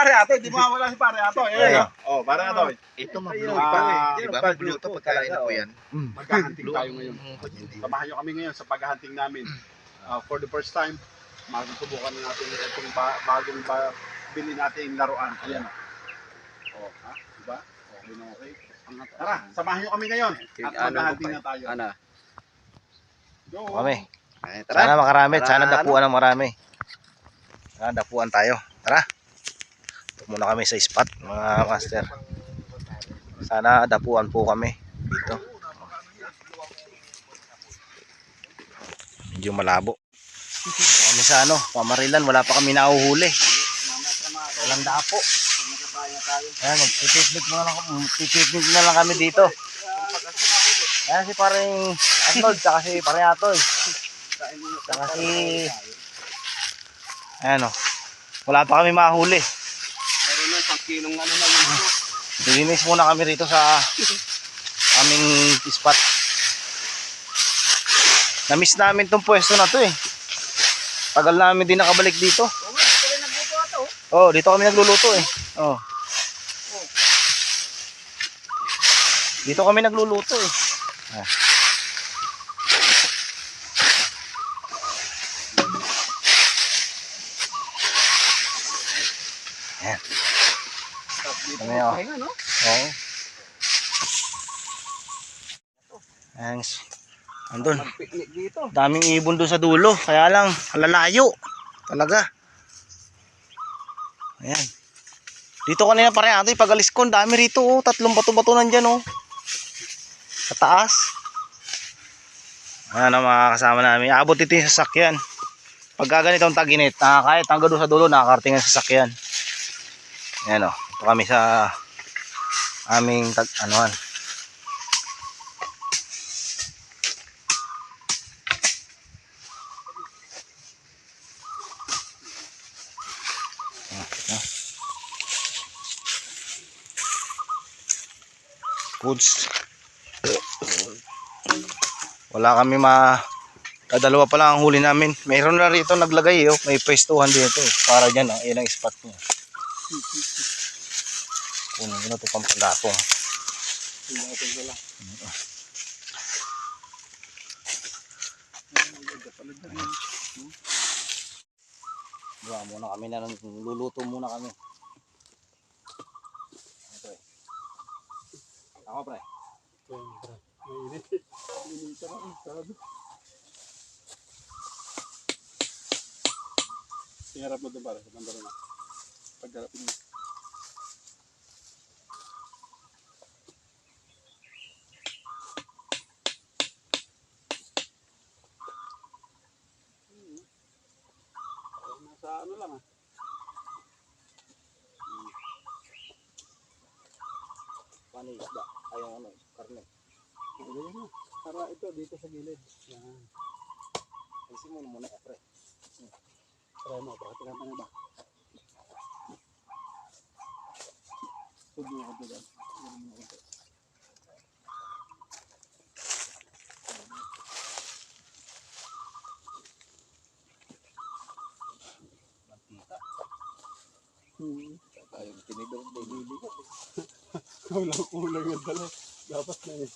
pare Atoy, di mawawala si pare Atoy. Ayun, Ayun. oh. Pare Atoy. Ito ah, pa eh. Di ba? pag Mag-blue blue to pagkalain oh. yan. Maghahunting Blue. tayo ngayon. Mm. Samahan nyo kami ngayon sa paghahunting namin. Ah, for the first time, masusubukan na natin itong ba- bagong ba- bili natin laruan. Ayan. Oh, ha? Diba? Okay na okay. Tara, samahan nyo kami ngayon. At Ano maghahunting na tayo. Ano? Go! Kami. Ay, Sana tara. makarami. Para Sana ano? dapuan ng marami. Sana dapuan tayo. Tara. Muna kami sa spot, mga master. Sana dapuan po kami dito. Medyo malabo. Dito kami sa ano, pamarilan. Wala pa kami nahuhuli. Walang dapo. Ayan, magpipiknik muna lang, magpipiknik na lang kami dito. Ayan si paring Arnold, tsaka si paring Atoy. Tsaka si... Ayan o. Wala pa kami mahuli. Kilong ano na yun. Dilinis muna kami rito sa aming spot. Namiss namin tong pwesto na to eh. Tagal namin din nakabalik dito. Oh, dito kami nagluluto eh. Oh. Dito kami nagluluto eh. Ah. Ayan. Kami oh. Pahinga, no? Oo. Ayan. Andun. Picnic dito. Daming ibon doon sa dulo. Kaya lang, lalayo. Talaga. Ayan. Dito kanina pare ate, pagalis ko, dami rito oh. Tatlong bato-bato nandyan oh. Sa taas. Ayan ang mga kasama namin. Abot ito yung sasakyan. Pagka ganitong taginit, ah, kahit hanggang doon sa dulo, nakakarating ang sasakyan. Ayan oh. Ito kami sa aming tag, anuhan. Goods. Wala kami ma Kadalawa pa lang ang huli namin. Mayroon na rito naglagay oh. May pwestuhan dito. eh. Para dyan ah. Ang spot niya. Kunin ko na ito pang paggatong. Gawa muna kami na luluto muna kami. Ito eh. Ako pre. Sinarap mo doon pare, sa bandara na. Pagkalapin mo. Lang ah. Paano yung isda? Ay, ano, karne. Ganyan mo. Para ito dito sa gilid. Yan. Alisin mo muna pre. Try mo, baka tinatanong ba? Subo ko doon. Ganun mo konti. Hmm. Tayo tinidor, baby. Kulang kulang yung dala. Dapat na eh.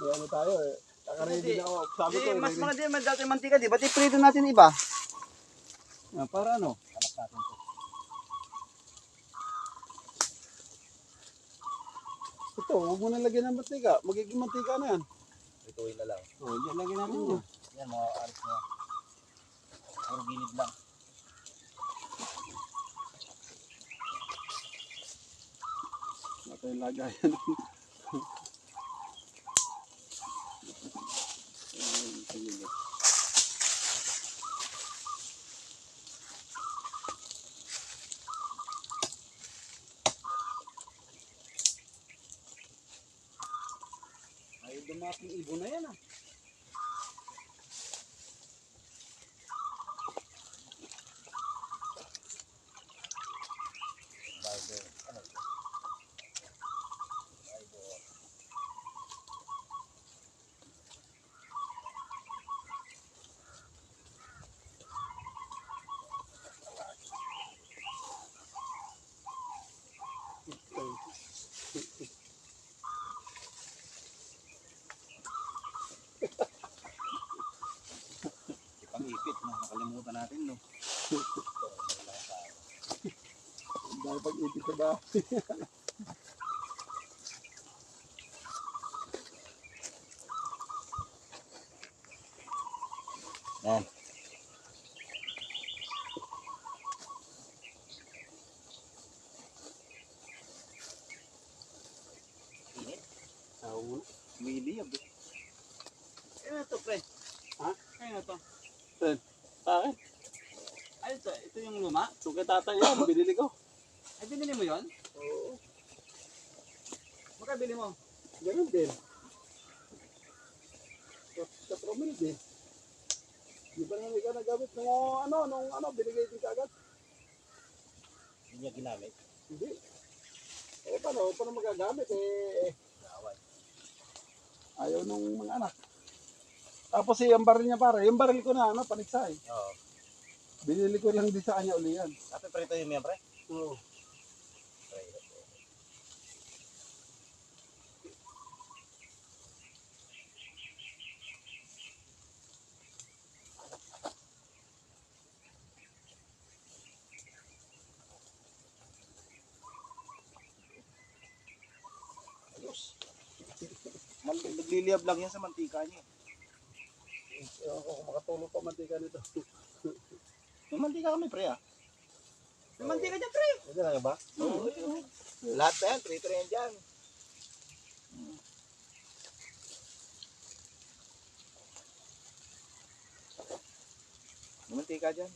May ano tayo eh. Nakaready na ako. Sabi ko, Eh, mas mga di, may dati mantika di. Ba't iprito natin iba? Ah, para ano? Anak natin to. Ito, huwag mo na lagyan ng mantika. Magiging mantika na yan. Ituloy na lang. Oh, yan lagyan natin yan. Mga aris niya. Puro gilid lang. Yung lagayan. Ay, dumating ibon na yan ah. Nakalimutan natin, no? Dahil pag-ibig ka ba? Yan. Oo. Mili yan. Ano to, pre? Ha? Ano to? Bakit? Ano to? Ito yung luma? Ito kay tatay yan, binili ko. Ay, binili mo yon? Oo. Magkabili mo? Ganun din. Sa, promil din. Di ba naman ikaw nagamit nung ano, nung ano, binigay din ka agad? Hindi niya ginamit. Hindi. Eh, paano? Paano magagamit? Eh, ayaw nung mga anak. Tapos eh, yung baril niya pare, yung baril ko na, ano, paniksay. Oo. Binili ko lang din sa kanya uli yan. Ate, prito yun yan, pre? Oo. Nagliliyab lang yan sa mantika niya. Ewan ko kung makatulog pa mantika nito. May mantika kami, pre, ah. May mantika dyan, pre! Pwede na ba? Oo. Lahat na yan, prito yan dyan. May mantika dyan.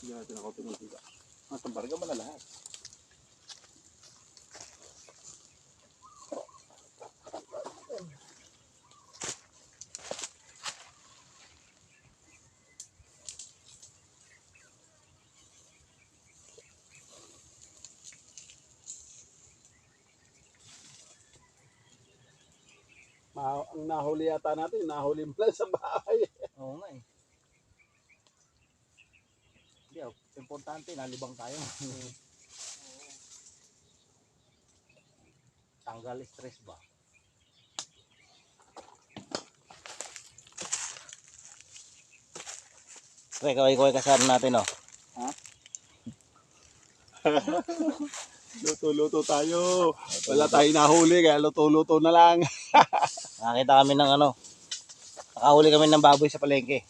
Sige natin ako ito mantika. Mas mo na lahat. Ma ang nahuli yata natin, nahuli mo lang sa bahay. Oo nga eh. Hindi, oh, importante, nalibang tayo. Tanggal stress ba? Pre, kaway-kaway kasama natin, oh. Luto-luto tayo. Wala tayong nahuli, kaya luto-luto na lang. Nakakita kami ng ano. Nakahuli kami ng baboy sa palengke.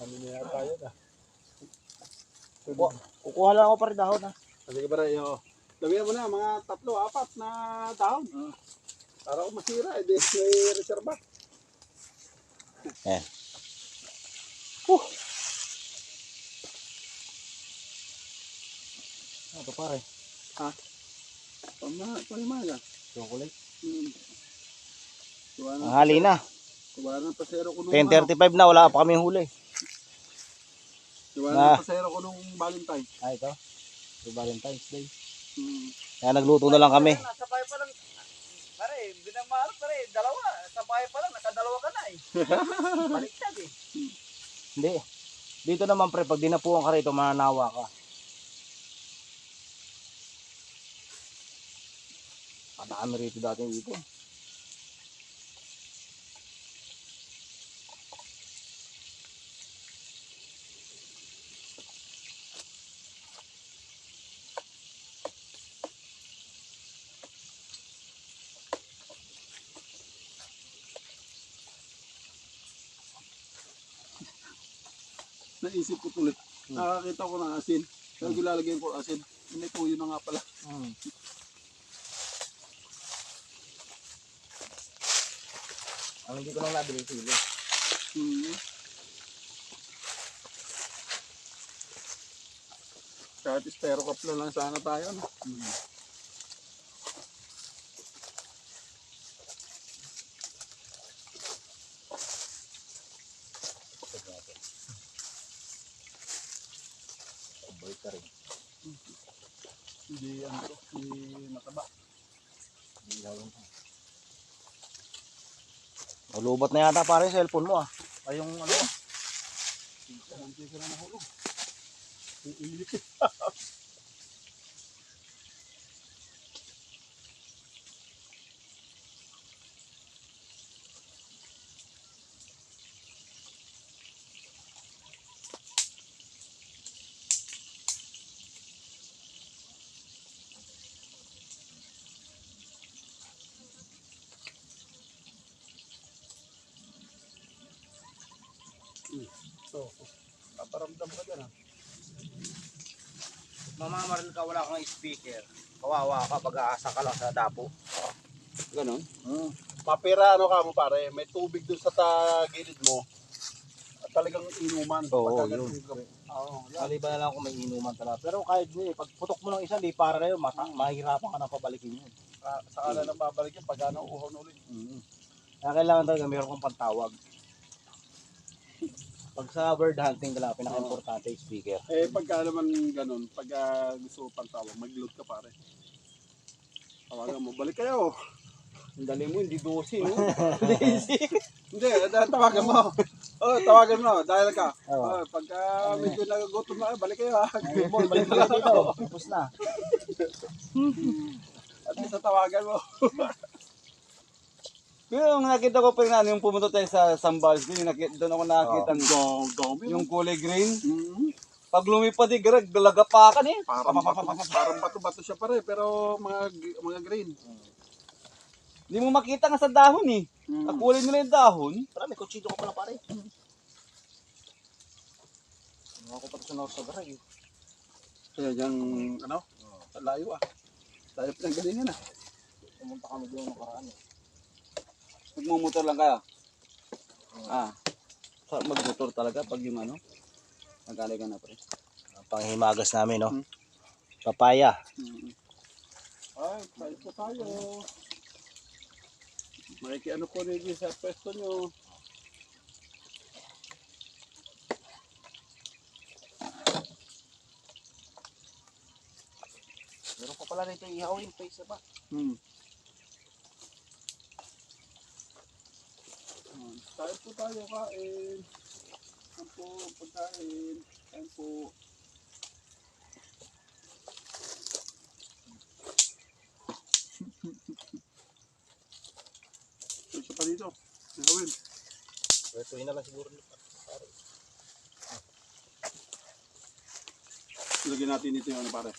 Ano niya tayo na? Kukuha, kukuha lang ako pa rin dahon, ha. Sige ba rin. Lagyan mo na, mga tatlo, apat na dahon. Mm. Para kung masira, edi may reserva. Ayan. Ano to pare? Pama, palimaga. Chocolate. Hmm. Ang hali na. Tuwa ng pasero ko nung, 10.35 na, wala pa kami huli. tuwa Ah. ng pasero ko nung Valentine. Ah, ito. Ito Valentine's Day. Hmm. Kaya nagluto na lang kami. Nasa bahay pa lang. Pare, binamahal pare, dalawa. Sa bahay pa lang, nakadalawa ka na eh. Baliktad eh. Hindi. Dito naman pre, pag dinapuan ka rito, mananawa ka. Kadami rito dati dito. Naisip ko tuloy. Nakakita ko ng asin. Kaya ko lalagyan ko asin. Hindi po yun na nga pala. Hmm. Ang hindi ko lang nabili sili. Hmm. Kahit estero cup na lang sana tayo. No? Boy ka rin. Hindi ano to, hindi mataba. Nalubat na yata pare yung cellphone mo ah. Ay yung ano. Hindi ka na nahulog. Ang init. So, paparamdam ka dyan ha. Mamamaril ka, wala kang speaker. Kawawa ka, pag-aasa ka lang sa dapo. Ganon. Hmm. Mapira ano ka mo pare, may tubig doon sa ta gilid mo. At talagang inuman. Oo, yun. Oo, yan. Maliban na lang kung may inuman talaga. Pero kahit di, pag putok mo ng isa, di para na yun, mata, mahirapan ka na pabalikin yun. Sa- Saka na lang babalik yun pag ano, uhon ulit. Mm. Kaya kailangan talaga meron kang pantawag. Pag sa bird hunting talaga, pinaka-importante yung speaker. Eh, pagka naman ganun, pag ah, gusto mo pantawag, mag-load ka pare. Tawagan mo, balik kayo. Ang dali mo, hindi 12, no? Hindi, eh, tawagan mo. Oh, tawagan mo, dahil ka. Oo. Oh, pagka medyo nagugutom na, balik kayo ha. Ay, boy, balik ka dito. Tapos na. At least tawagan mo. Pero yung nakita ko pa rin, ano, yung pumunta tayo sa Sambals, yung nakita, doon ako nakakita Go, go, yung kulay green. Mm-hmm. Pag lumipad, eh, garag, lagapakan eh. Parang bato, parang bato-bato siya pare, pero mga mga green. Hindi mo makita nga sa dahon eh. Mm. Ang kulay nila yung dahon. Tara, may kutsito ka pala pare. Ano ako pa ito sa North Sagara eh. Kaya dyan, ano, layo ah. Tayo pinanggalingan ah. Pumunta kami doon nakaraan eh. Magmumotor lang kayo. Ah. Magmotor talaga pag yung ano. Nagalay ka na pre. Ang panghimagas namin, no? Hmm. Papaya. Mm. Ay, tayo po tayo. Makikiano po rin sa pwesto nyo. Meron pa pala rito ihawin, face ba? Hmm. Tayo po tayo kain. Kain po, pagkain. Kain po. Isa pa dito. Gawin. Ito na lang siguro. Lagyan natin dito yung ano pare.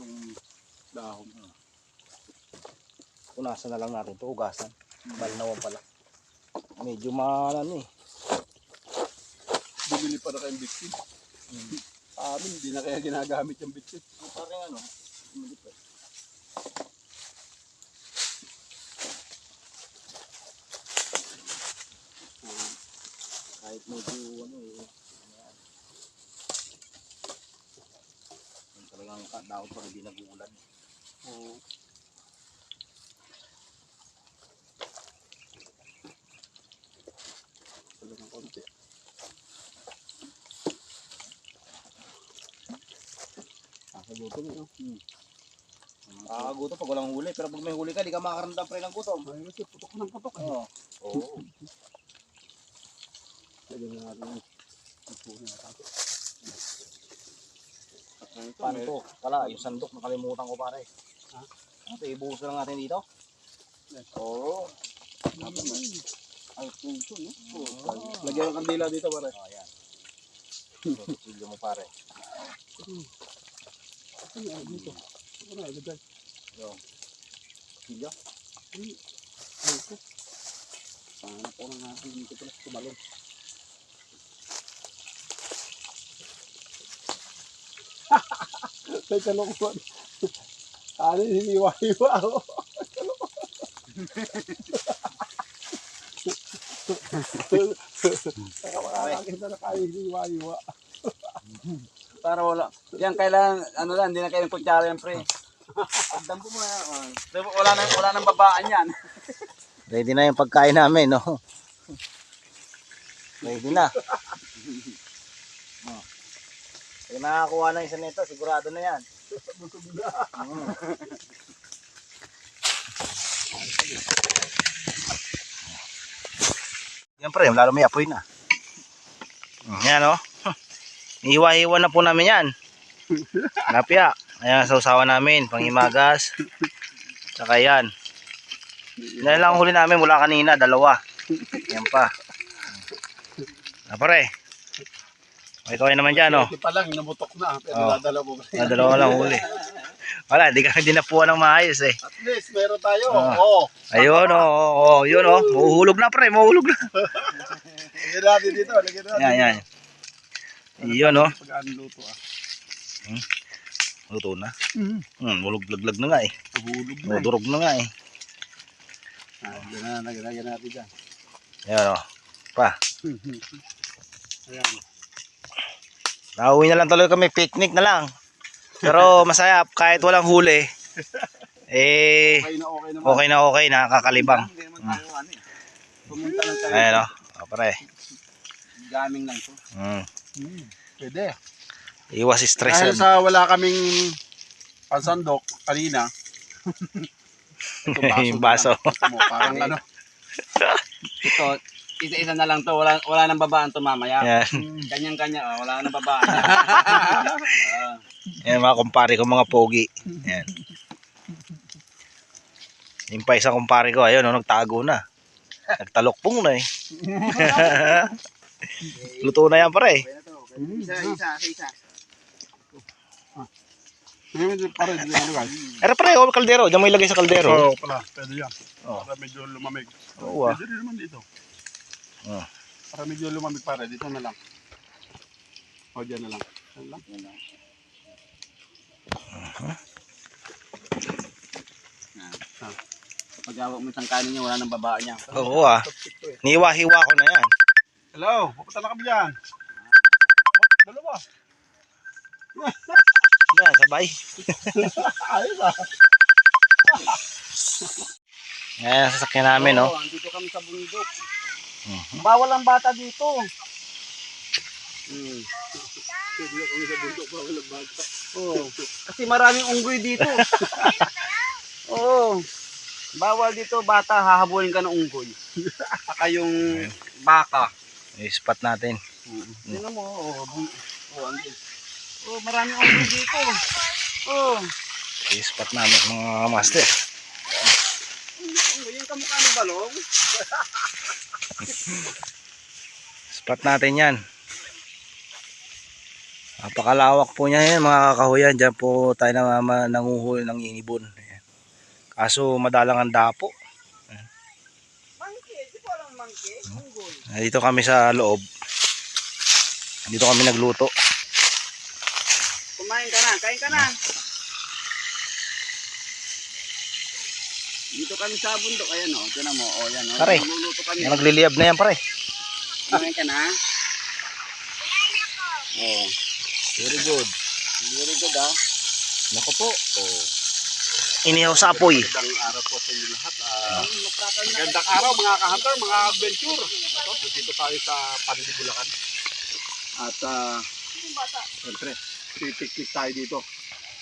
Yung dahon. Punasan na lang natin ito, ugasan. Balnawan pala. Medyo maano eh. Bumili pa na kayong bitsin. Sa amin, hindi na kaya ginagamit yung bitsin. Parang ano, umilip eh. Kahit medyo ano eh. talagang daot pag hindi nag-uulan. Oo. Talagang Kakagutom eh. no? Hmm. Kakagutom pag walang huli. Pero pag may huli ka, di ka makaramdam pre ng gutom. Ay, kasi putok ng putok. eh. Oo. Oo. Lagyan na natin yung puno na tayo. Paano to? Pala, yung sandok nakalimutan ko pare. Ha? Ito, ibuhos na lang natin dito. Oo. Ay, puso, no? Oh. Lagyan ng kandila dito, pare. Oh, ayan. Ito, kutsilyo mo pare. Ay, ay, dito. Ito na, lagyan. Yo. Kutsilyo? Ay, ito. Paano po na natin dito pala tumalon. May kalungkot. Ano, hiniwa-hiwa ako. Nakakakita na kayo hiniwa-hiwa. Para wala. Yan kailangan, ano lang, hindi na kailangan kutsara yan pre. Pagdam mo na. Oh. Wala nang, wala nang babaan yan. Ready na yung pagkain namin, no? Ready na. Oh. Kung nakakuha ng isa nito, sigurado na yan. Mm. Yan pre, lalo may apoy na. Mm, Yan o. Iwa-iwa na po namin yan. Napya. Ayan, sausawan namin. Panghimagas. Tsaka yan. Yan lang ang huli namin mula kanina, dalawa. Yan pa. Ah, pare. May kaway naman dyan, oh. Ito pa lang, namutok na. Pero Oh. dadala mo. Ah, dalawa lang huli. Wala, di kami dinapuan ng maayos eh. At least, meron tayo. Ah. Oo. Ayun, oh, oh, oh, yun, oh. Mahuhulog na, pre, mahuhulog na. Lagyan natin dito, lagyan natin. Yan, yan. Iyon, no? Pag ano luto ah. Luto na. Mm. Hmm, hulog laglag na nga eh. Hulog na. eh. Durog na nga eh. Ah, lagyan na, lagyan natin dyan. Yan, oh. Pa. Ayan. Nauwi na lang tuloy kami. Picnic na lang. Pero masaya kahit walang huli. Eh, Okay na okay naman. okay na okay. Nakakalibang. Hindi naman tayo ano eh. Pumunta lang tayo. Ayan, oh. Oh, pare. Gaming lang to. Hmm. Hmm, Pwede. Iwas stress Dahil sa wala kaming pansandok kanina. Ito Yung baso. Ito mo, parang ano. Ito, isa-isa na lang to. Wala, wala nang babaan to mamaya. Yan. Kanyang-kanya, oh, wala nang babaan. Ah, Yan mga kumpare ko mga pogi. Yan. Yung pa isang kumpare ko, ayun, oh, nagtago na. Nagtalokpong na eh. Luto na yan pare. Okay. Isa, isa, isa. Ngayon, pare, di ano guys. Pero pare, oh, kaldero. Diyan mo ilagay sa kaldero. Oo, pala. Pwede yan. Para medyo lumamig. Oo, ah. Pwede rin naman dito. Oo. Para medyo lumamig pare, dito na lang. O, dyan na lang. Dyan lang. Dyan lang. Pag hawak mo isang kanin niya, wala nang babaan niya. Oo ah. Niwa-hiwa ko na yan. Hello, pupunta na kami dyan. Dalawa. Yan, sabay. Ayos ah. Yan, sasakyan namin, no? Oo, andito kami sa bundok. Mhm. Bawal ang bata dito. Hmm. Pwede kami sa bundok pa walang bata. Oo. Kasi maraming unggoy dito. Oo. Bawal dito bata, hahabulin ka ng unggoy. Saka yung baka. I-spot natin. Tingnan mo, oh, bu- oh. Oh, maraming unggoy dito. Oh, I-spot namin mga master. unggoy yung kamukha ni Balong. Spot natin yan. Napakalawak po niya yan mga kakahuyan. Diyan po tayo na nanguhuli ng inibon. Ayan. Kaso madalang ang dapo. Monkey, di ko alam monkey. Unggoy. Dito kami sa loob. Dito kami nagluto. Kumain ka na, kain ka na. Dito kami sa bundok, ayan o, oh, tinan mo, oh, yan o. Oh, Pare. Naluluto kami. Nagliliyab na yan pare. Kumain ka na. Oh, Very good. very good ah. Nako po. Oh. Inihaw sa apoy. Magandang araw po sa inyo lahat. Ah, na Magandang araw mga ka-hunter, mga adventure. Ito, dito tayo sa Panidi Bulacan. At ah, siyempre, pipiknik tayo dito.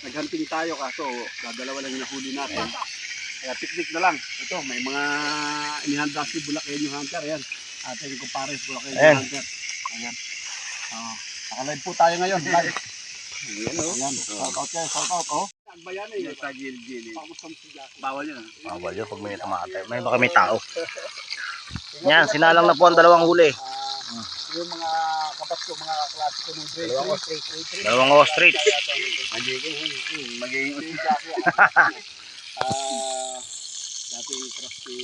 Naghunting tayo kaso dadalawa lang yung nahuli natin. Kaya picnic na lang. Ito, may mga inihanda si Bulacan yung hunter. Ayan. Ating kumpares Bulacan Ayan. hunter. Ayan. Oh, nakalive po tayo ngayon. Live. Ayan o. Ayan. Shout out kayo, shout out. Oh. Agbayan eh. Jackie. Bawal yun ah. Bawal yun pag may tumakatay. May baka may tao. Yan, sinalang na po ang dalawang huli. Ah, yung mga kapat ko, mga kaklase ko ng grade 3. Grade 3. Dalawang ostrich. Magiging, hmm. Ah, dating trusty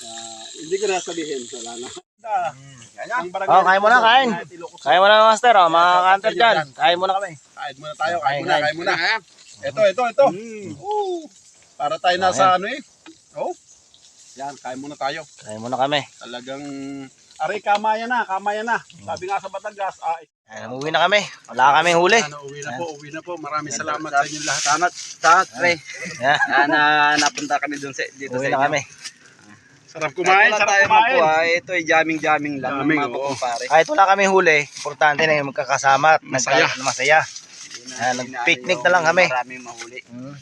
Ah, hindi ko na sabihin, wala na. Ang barangay- Oh, kain mo na, kain. Kaya mo na master, oh, mga kanter dyan. Kain muna kami. Kain muna tayo, Kain, kain muna, kain. kain muna. ha? Ito, ito, ito. Woo! Para tayo nasa ano eh. Oh. Yan, kain muna tayo. Kain muna kami. Talagang Aray, kamaya na, kamaya na. Sabi nga sa Batangas, ah, Ayan, umuwi na kami. Wala kaming huli. ano, uwi na po, uwi na po. Maraming salamat sa inyo lahat. Salamat, salamat pre. Na napunta kami dun sa dito uwi sa na inyo. kami. Sarap kumain, wala sarap tayo kumain. magbuhay, ito ay jamming-jamming lang Jamming, ng mga oo. kumpare. Kahit wala kaming huli, importante na yung magkakasama at Masaya. nagka- masaya. Ayan, nag-picnic na lang kami. Maraming mahuli. Hmm.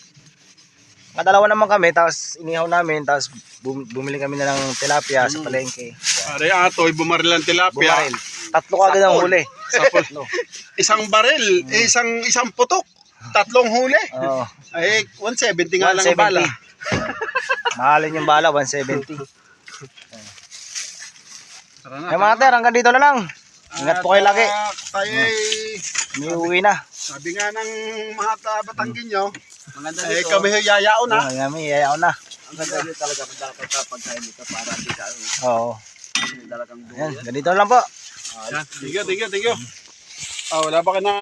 Kadalawa naman kami, tapos inihaw namin, tapos bum- bumili kami na ng tilapia sa palengke. Aray, atoy, bumaril ang tilapia. Bumaril. Tatlo kagad ang huli. Sapol. No. Isang baril, eh, isang isang putok. Tatlong huli. Oo. Ay, 170 nga lang ang bala. 170. Mahalin yung bala, 170. Tara na. Ay mga ter, hanggang dito na lang. Ingat po kayo lagi. Ah, tayo ay, May uwi na. sabi nga ng mga ta- Batanggin nyo, Maganda eh, dito. kami yayaon na. Oh, yami, yayaw na. Ang ganda dito talaga kung dapat kapag tayo dito para dito. ano. Oo. Ayan, duyan. ganito lang po. Thank you, thank you, thank you. Ah, wala pa ka na